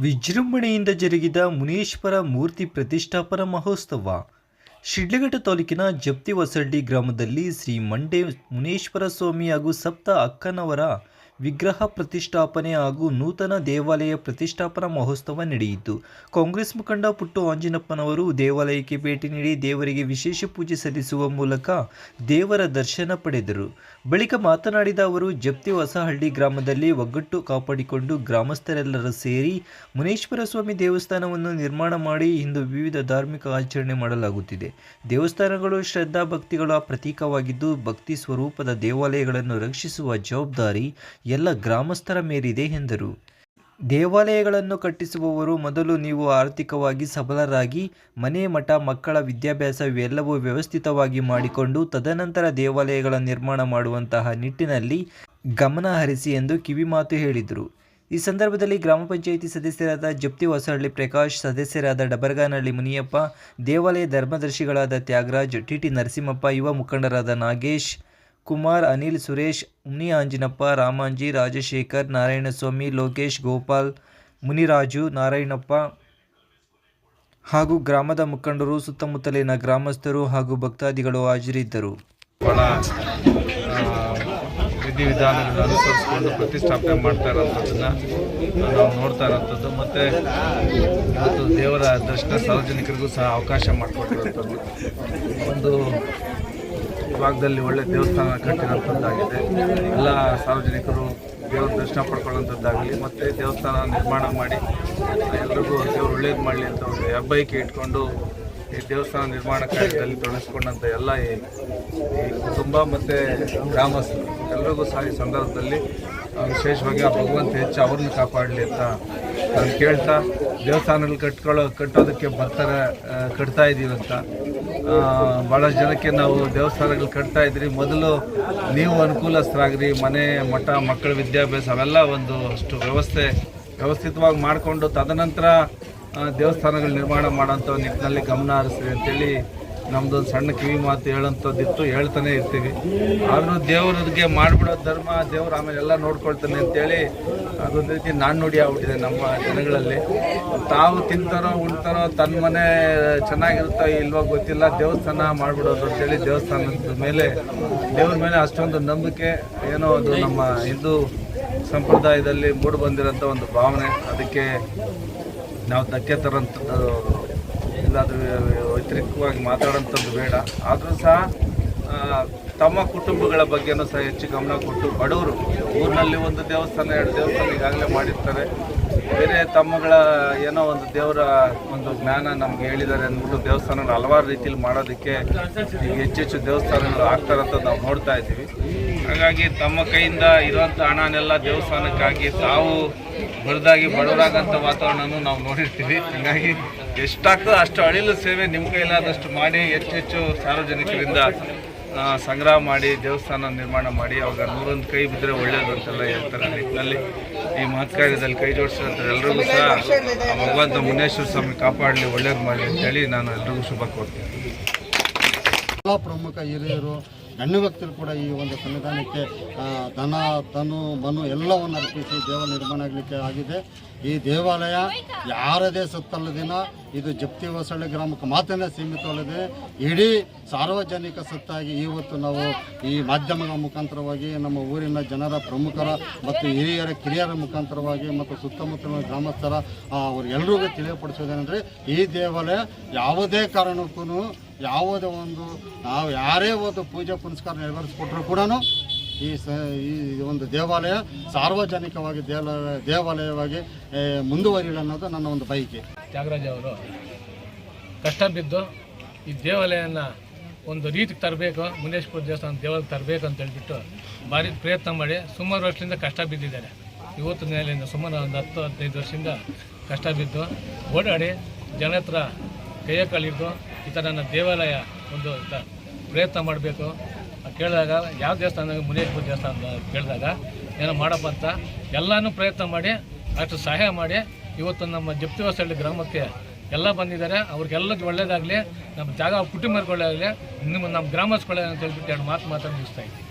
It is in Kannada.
ವಿಜೃಂಭಣೆಯಿಂದ ಜರುಗಿದ ಮುನೀಶ್ವರ ಮೂರ್ತಿ ಪ್ರತಿಷ್ಠಾಪನ ಮಹೋತ್ಸವ. ಶಿಡ್ಲಘಟ್ಟ ತಾಲೂಕಿನ ಜಪ್ತಿ ಹೊಸಳ್ಳಿ ಗ್ರಾಮದಲ್ಲಿ ಶ್ರೀ ಮಂಡೆ ಮುನೇಶ್ವರ ಸ್ವಾಮಿ ಹಾಗೂ ಸಪ್ತ ಅಕ್ಕನವರ ವಿಗ್ರಹ ಪ್ರತಿಷ್ಠಾಪನೆ ಹಾಗೂ ನೂತನ ದೇವಾಲಯ ಪ್ರತಿಷ್ಠಾಪನಾ ಮಹೋತ್ಸವ ನಡೆಯಿತು. ಕಾಂಗ್ರೆಸ್ ಮುಖಂಡ ಪುಟ್ಟು ಆಂಜಿನಪ್ಪನವರು ದೇವಾಲಯಕ್ಕೆ ಭೇಟಿ ನೀಡಿ ದೇವರಿಗೆ ವಿಶೇಷ ಪೂಜೆ ಸಲ್ಲಿಸುವ ಮೂಲಕ ದೇವರ ದರ್ಶನ ಪಡೆದರು. ಬಳಿಕ ಮಾತನಾಡಿದ ಅವರು, ಜಪ್ತಿ ಹೊಸಹಳ್ಳಿ ಗ್ರಾಮದಲ್ಲಿ ಒಗ್ಗಟ್ಟು ಕಾಪಾಡಿಕೊಂಡು ಗ್ರಾಮಸ್ಥರೆಲ್ಲರೂ ಸೇರಿ ಮುನೇಶ್ವರ ಸ್ವಾಮಿ ದೇವಸ್ಥಾನವನ್ನು ನಿರ್ಮಾಣ ಮಾಡಿ ಇಂದು ವಿವಿಧ ಧಾರ್ಮಿಕ ಆಚರಣೆ ಮಾಡಲಾಗುತ್ತಿದೆ. ದೇವಸ್ಥಾನಗಳು ಶ್ರದ್ಧಾ ಭಕ್ತಿಗಳ ಪ್ರತೀಕವಾಗಿದ್ದು, ಭಕ್ತಿ ಸ್ವರೂಪದ ದೇವಾಲಯಗಳನ್ನು ರಕ್ಷಿಸುವ ಜವಾಬ್ದಾರಿ ಎಲ್ಲ ಗ್ರಾಮಸ್ಥರ ಮೇಲಿದೆ ಎಂದರು. ದೇವಾಲಯಗಳನ್ನು ಕಟ್ಟಿಸುವವರು ಮೊದಲು ನೀವು ಆರ್ಥಿಕವಾಗಿ ಸಬಲರಾಗಿ, ಮನೆ ಮಠ, ಮಕ್ಕಳ ವಿದ್ಯಾಭ್ಯಾಸ ಇವೆಲ್ಲವೂ ವ್ಯವಸ್ಥಿತವಾಗಿ ಮಾಡಿಕೊಂಡು ತದನಂತರ ದೇವಾಲಯಗಳ ನಿರ್ಮಾಣ ಮಾಡುವಂತಹ ನಿಟ್ಟಿನಲ್ಲಿ ಗಮನ ಹರಿಸಿ ಎಂದು ಕಿವಿಮಾತು ಹೇಳಿದರು. ಈ ಸಂದರ್ಭದಲ್ಲಿ ಗ್ರಾಮ ಪಂಚಾಯಿತಿ ಸದಸ್ಯರಾದ ಜಪ್ತಿ ಹೊಸಹಳ್ಳಿ ಪ್ರಕಾಶ್, ಸದಸ್ಯರಾದ ಡಬರ್ಗಾನಹಳ್ಳಿ ಮುನಿಯಪ್ಪ, ದೇವಾಲಯ ಧರ್ಮದರ್ಶಿಗಳಾದ ತ್ಯಾಗರಾಜ್ ಟಿಟಿ ನರಸಿಂಹಪ್ಪ, ಯುವ ಮುಖಂಡರಾದ ನಾಗೇಶ್ ಕುಮಾರ್ ಅನಿಲ್ ಸುರೇಶ್ ಮುನಿ ಆಂಜಿನಪ್ಪ ರಾಮಾಂಜಿ, ರಾಜಶೇಖರ್, ನಾರಾಯಣಸ್ವಾಮಿ, ಲೋಕೇಶ್, ಗೋಪಾಲ್, ಮುನಿರಾಜು, ನಾರಾಯಣಪ್ಪ ಹಾಗೂ ಗ್ರಾಮದ ಮುಖಂಡರು, ಸುತ್ತಮುತ್ತಲಿನ ಗ್ರಾಮಸ್ಥರು ಹಾಗೂ ಭಕ್ತಾದಿಗಳು ಹಾಜರಿದ್ದರು. ವಿಧಿವಿಧಾನಗಳನ್ನು ಅನುಸರಿಸಿಕೊಂಡು ಪ್ರತಿಷ್ಠಾಪನೆ ಮಾಡ್ತಾ ಇರೋಂಥದ್ದನ್ನು ನಾವು ನೋಡ್ತಾ ಇರೋಂಥದ್ದು. ಮತ್ತು ಇವತ್ತು ದೇವರ ದರ್ಶನ ಸಾರ್ವಜನಿಕರಿಗೂ ಸಹ ಅವಕಾಶ ಮಾಡಿಕೊಟ್ಟಿರೋಂಥದ್ದು. ಒಂದು ಭಾಗದಲ್ಲಿ ಒಳ್ಳೆ ದೇವಸ್ಥಾನ ಕಟ್ಟಿರೋಂಥದ್ದಾಗಿದೆ ಎಲ್ಲ ಸಾರ್ವಜನಿಕರು ದೇವರ ದರ್ಶನ ಪಡ್ಕೊಳ್ಳೋಂಥದ್ದಾಗಲಿ ಮತ್ತು ದೇವಸ್ಥಾನ ನಿರ್ಮಾಣ ಮಾಡಿ, ಎಲ್ರಿಗೂ ದೇವರು ಒಳ್ಳೇದು ಮಾಡಲಿ ಅಂತ ಒಂದು ಹೆಬ್ಬೈಕೆ ಇಟ್ಕೊಂಡು ಈ ದೇವಸ್ಥಾನ ನಿರ್ಮಾಣ ಕಾರ್ಯದಲ್ಲಿ ತೊಡಗಿಸ್ಕೊಂಡಂಥ ಎಲ್ಲ ಈ ಕುಟುಂಬ ಮತ್ತು ಗ್ರಾಮಸ್ಥರು, ಎಲ್ರಿಗೂ ಸಹ ಈ ಸಂದರ್ಭದಲ್ಲಿ ವಿಶೇಷವಾಗಿ ಆ ಭಗವಂತ ಹೆಚ್ಚು ಅವ್ರನ್ನ ಕಾಪಾಡಲಿ ಅಂತ ನಾನು ಕೇಳ್ತಾ, ದೇವಸ್ಥಾನದಲ್ಲಿ ಕಟ್ಕೊಳ್ಳೋ, ಕಟ್ಟೋದಕ್ಕೆ ಬರ್ತಾರೆ ಕಟ್ತಾ ಇದ್ದೀವಿ ಅಂತ ಆ, ಭಾಳ ಜನಕ್ಕೆ ನಾವು ದೇವಸ್ಥಾನಗಳು ಕಟ್ತಾ ಇದ್ರಿ. ಮೊದಲು ನೀವು ಅನುಕೂಲಸ್ಥರಾಗ್ರಿ ಮನೆ ಮಠ ಮಕ್ಕಳ ವಿದ್ಯಾಭ್ಯಾಸ ಅವೆಲ್ಲ ಒಂದು ಅಷ್ಟು ವ್ಯವಸ್ಥೆ ವ್ಯವಸ್ಥಿತವಾಗಿ ಮಾಡಿಕೊಂಡು ತದನಂತರ ದೇವಸ್ಥಾನಗಳು ನಿರ್ಮಾಣ ಮಾಡೋಂಥ ನಿಟ್ಟಿನಲ್ಲಿ ಗಮನ ಹರಿಸ್ರಿ ಅಂತೇಳಿ ನಮ್ದೊಂದು ಸಣ್ಣ ಕಿವಿ ಮಾತು ಹೇಳೋಂಥದ್ದಿತ್ತು ಹೇಳ್ತಾನೆ ಇರ್ತೀವಿ. ಆದರೂ ದೇವ್ರಿಗೆ ಮಾಡಿಬಿಡೋ ಧರ್ಮ ದೇವ್ರು ಆಮೇಲೆ ಎಲ್ಲ ನೋಡ್ಕೊಳ್ತಾನೆ ಅಂತೇಳಿ ಅದೊಂದು ರೀತಿ ನಾಣ್ಣುಡಿ ಆಗ್ಬಿಟ್ಟಿದೆ ನಮ್ಮ ಜನಗಳಲ್ಲಿ. ತಾವು ತಿಂತಾರೋ ಉಣ್ತಾರೋ ತನ್ನ ಮನೆ ಚೆನ್ನಾಗಿರುತ್ತೋ ಇಲ್ವೋ ಗೊತ್ತಿಲ್ಲ, ದೇವಸ್ಥಾನ ಮಾಡಿಬಿಡೋದು ಅಂತೇಳಿ ದೇವಸ್ಥಾನದ ಮೇಲೆ, ದೇವ್ರ ಮೇಲೆ ಅಷ್ಟೊಂದು ನಂಬಿಕೆ ಏನೋ ಅದು ನಮ್ಮ ಹಿಂದೂ ಸಂಪ್ರದಾಯದಲ್ಲಿ ಮೂಡಿ ಬಂದಿರೋಂಥ ಒಂದು ಭಾವನೆ. ಅದಕ್ಕೆ ನಾವು ಧಕ್ಕೆ ತರೋಂಥದ್ದು ಎಲ್ಲಾದರೂ ವ್ಯತಿರಿಕ್ತವಾಗಿ ಮಾತಾಡೋಂಥದ್ದು ಬೇಡ. ಆದರೂ ಸಹ ತಮ್ಮ ಕುಟುಂಬಗಳ ಬಗ್ಗೆನೂ ಸಹ ಹೆಚ್ಚು ಗಮನ ಕೊಟ್ಟು ಬಡವರು, ಊರಿನಲ್ಲಿ ಒಂದು ದೇವಸ್ಥಾನ, ಎರಡು ದೇವಸ್ಥಾನ ಈಗಾಗಲೇ ಮಾಡಿರ್ತಾರೆ. ಬೇರೆ ತಮ್ಮಗಳ ಏನೋ ಒಂದು ದೇವರ ಒಂದು ಜ್ಞಾನ ನಮ್ಗೆ ಹೇಳಿದ್ದಾರೆ ಅಂದ್ಬಿಟ್ಟು ದೇವಸ್ಥಾನಗಳು ಹಲವಾರು ರೀತಿಯಲ್ಲಿ ಮಾಡೋದಕ್ಕೆ ಈಗ ಹೆಚ್ಚೆಚ್ಚು ದೇವಸ್ಥಾನಗಳು ಆಗ್ತಾರಂತ ನಾವು ನೋಡ್ತಾ ಇದ್ದೀವಿ. ಹಾಗಾಗಿ ತಮ್ಮ ಕೈಯಿಂದ ಇರುವಂಥ ಹಣನೆಲ್ಲ ದೇವಸ್ಥಾನಕ್ಕಾಗಿ ತಾವು ಬಡದಾಗಿ ಬಡವರಾಗಂಥ ವಾತಾವರಣನೂ ನಾವು ನೋಡಿರ್ತೀವಿ. ಹಾಗಾಗಿ ಎಷ್ಟಾಗ್ತದೋ ಅಷ್ಟು ಅಳಿಲು ಸೇವೆ ನಿಮ್ಮ ಕೈಲಾದಷ್ಟು ಮಾಡಿ ಹೆಚ್ಚೆಚ್ಚು ಹೆಚ್ಚು ಸಾರ್ವಜನಿಕರಿಂದ ಸಂಗ್ರಹ ಮಾಡಿ ದೇವಸ್ಥಾನ ನಿರ್ಮಾಣ ಮಾಡಿ ಅವಾಗ ನೂರೊಂದು ಕೈ ಬಿದ್ದರೆ ಒಳ್ಳೆಯದು ಅಂತೆಲ್ಲ ಹೇಳ್ತಾರೆ ನಿಟ್ಟಿನಲ್ಲಿ. ಈ ಮಹತ್ ಕಾರ್ಯದಲ್ಲಿ ಕೈ ಜೋಡಿಸಿದಂಥ ಎಲ್ರಿಗೂ ಸಹ ಭಗವಂತ ಮುನೇಶ್ವರ ಸ್ವಾಮಿ ಕಾಪಾಡಲಿ ಒಳ್ಳೇದು ಮಾಡಲಿ ಅಂತೇಳಿ ನಾನು ಎಲ್ರಿಗೂ ಶುಭ ಕೋರ್ತೀನಿ. ಎಲ್ಲ ಪ್ರಮುಖ ಹಿರಿಯರು ಗಣ್ಯ ವ್ಯಕ್ತರು ಕೂಡ ಈ ಒಂದು ಸಂವಿಧಾನಕ್ಕೆ ಆ, ಧನ ತನು ಮನು ಎಲ್ಲವನ್ನು ಅರ್ಪಿಸಿ ದೇವ ನಿರ್ಮಾಣ ಆಗಲಿಕ್ಕೆ ಆಗಿದೆ. ಈ ದೇವಾಲಯ ಯಾರದೇ ಸತ್ತಲ್ಲ ದಿನ ಇದು ಜಪ್ತಿ ಹೊಸಳ್ಳಿ ಗ್ರಾಮಕ್ಕೆ ಮಾತ್ರ ಸೀಮಿತವಲ್ಲದೆ ಇಡೀ ಸಾರ್ವಜನಿಕ ಸತ್ತಾಗಿ ಇವತ್ತು ನಾವು ಈ ಮಾಧ್ಯಮಗಳ ಮುಖಾಂತರವಾಗಿ ನಮ್ಮ ಊರಿನ ಜನರ ಪ್ರಮುಖರ ಮತ್ತು ಹಿರಿಯರ ಕಿರಿಯರ ಮುಖಾಂತರವಾಗಿ ಮತ್ತು ಸುತ್ತಮುತ್ತಲಿನ ಗ್ರಾಮಸ್ಥರ ಆ, ಅವರೆಲ್ಲರಿಗೂ ತಿಳಿಯಪಡಿಸೋದೇನೆಂದರೆ ಈ ದೇವಾಲಯ ಯಾವುದೇ ಕಾರಣಕ್ಕೂ ಯಾವುದೇ ಒಂದು ನಾವು ಯಾರೇ ಒಂದು ಪೂಜೆ ಪುನಸ್ಕಾರ ನೆರವೇರಿಸ್ಕೊಟ್ರು ಕೂಡ ಈ ಸ, ಈ ಒಂದು ದೇವಾಲಯ ಸಾರ್ವಜನಿಕವಾಗಿ ದೇವಾಲಯ ದೇವಾಲಯವಾಗಿ ಮುಂದುವರಿಯಲಿ ಅನ್ನೋದು ನನ್ನ ಒಂದು ಬಯಕೆ. ತ್ಯಾಗರಾಜ ಅವರು, ಕಷ್ಟ ಬಿದ್ದು ಈ ದೇವಾಲಯನ ಒಂದು ರೀತಿಗೆ ತರಬೇಕು, ಮುನೇಶ್ವರ ದೇವಸ್ಥಾನ ದೇವಾಲಯ ತರಬೇಕು ಅಂತ ಹೇಳಿಬಿಟ್ಟು ಭಾರಿ ಪ್ರಯತ್ನ ಮಾಡಿ ಸುಮಾರು ವರ್ಷದಿಂದ ಕಷ್ಟ ಬಿದ್ದಿದ್ದಾರೆ. ಇವತ್ತು ನೆಲೆಯಿಂದ ಸುಮಾರು ಒಂದು ಹತ್ತು, ಹದಿನೈದು ವರ್ಷದಿಂದ ಕಷ್ಟ ಬಿದ್ದು ಓಡಾಡಿ ಜನ ಹತ್ರ ಕೈಯ ಕಳಿದು ಈ ಥರ ನನ್ನ ದೇವಾಲಯ ಒಂದು ಪ್ರಯತ್ನ ಮಾಡಬೇಕು. ಕೇಳಿದಾಗ ಯಾವ ದೇವಸ್ಥಾನ ಮುನೇಶ್ವರ ದೇವಸ್ಥಾನ ಕೇಳಿದಾಗ, ಏನೋ ಮಾಡಪ್ಪ ಅಂತ ಎಲ್ಲನೂ ಪ್ರಯತ್ನ ಮಾಡಿ ಅಷ್ಟು ಸಹಾಯ ಮಾಡಿ, ಇವತ್ತು ನಮ್ಮ ಜಪ್ತಿ ಗ್ರಾಮಕ್ಕೆ ಎಲ್ಲ ಬಂದಿದ್ದಾರೆ. ಅವ್ರಿಗೆಲ್ಲ ಒಳ್ಳೇದಾಗಲಿ, ನಮ್ಮ ಜಾಗ ಒಳ್ಳೇದಾಗಲಿ, ನಿಮ್ಮ ನಮ್ಮ ಗ್ರಾಮಸ್ಥಗಳು ಅಂತ ಹೇಳ್ಬಿಟ್ಟು ಎರಡು ಮಾತು ಮಾತ್ರ ಮುಗಿಸ್ತಾ ಇದ್ದೀನಿ.